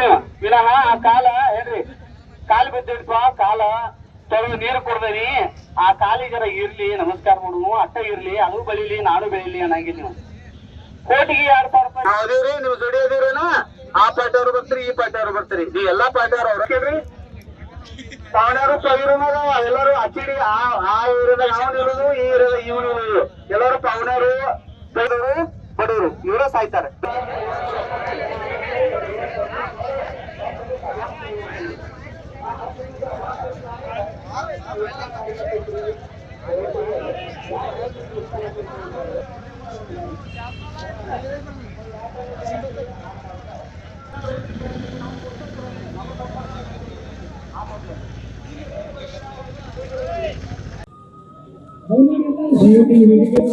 ನೀವು ವಿನಃ ಆ ಕಾಲ, ಹೇಳ್ರಿ. ಕಾಲ್ ಬಿದ್ದಿಡ್ಪ ಕಾಲ. ತೊಳೆದು ನೀರು ಕೊಡ್ದೇನಿ. ಆ ಕಾಲಿಗರ ಇರ್ಲಿ, ನಮಸ್ಕಾರ ಮಾಡುವ ಅಟ್ಟ ಇರ್ಲಿ, ಅದು ಬೆಳಿಲಿ, ನಾನು ಬೆಳಿಲಿ ಅನ್ನಂಗಿಲ್ಲ ನೀವು. ಕೋಟಿಗೆ ಎರಡ್ ಸಾವಿರ ರೂಪಾಯಿ. ಅದೇವ್ರಿ ನೀವು ದುಡಿ ಆ ಪಾಟವ್ರು ಬರ್ತೀರಿ, ಈ ಪಾಟವ್ರು ಬರ್ತೀರಿ. ಈ ಎಲ್ಲಾ ಪಾಟವ್ರು ಅವ್ರ ಕೇಳ್ರಿ. ಪಾವನರು ಪವಿರನದ ಎಲ್ಲರೂ ಅಚ್ಚಿಡಿ ಆ ಆ ಊರದ ಅವನು ಇರೋದು ಈ ಊರದ ಇವನು ಇರೋದು ಎಲ್ಲರೂ ಪವನರು ಬಡವರು ಬಡವರು ಇವರೇ ಸಾಯ್ತಾರೆ. 何で言うてんねんけど。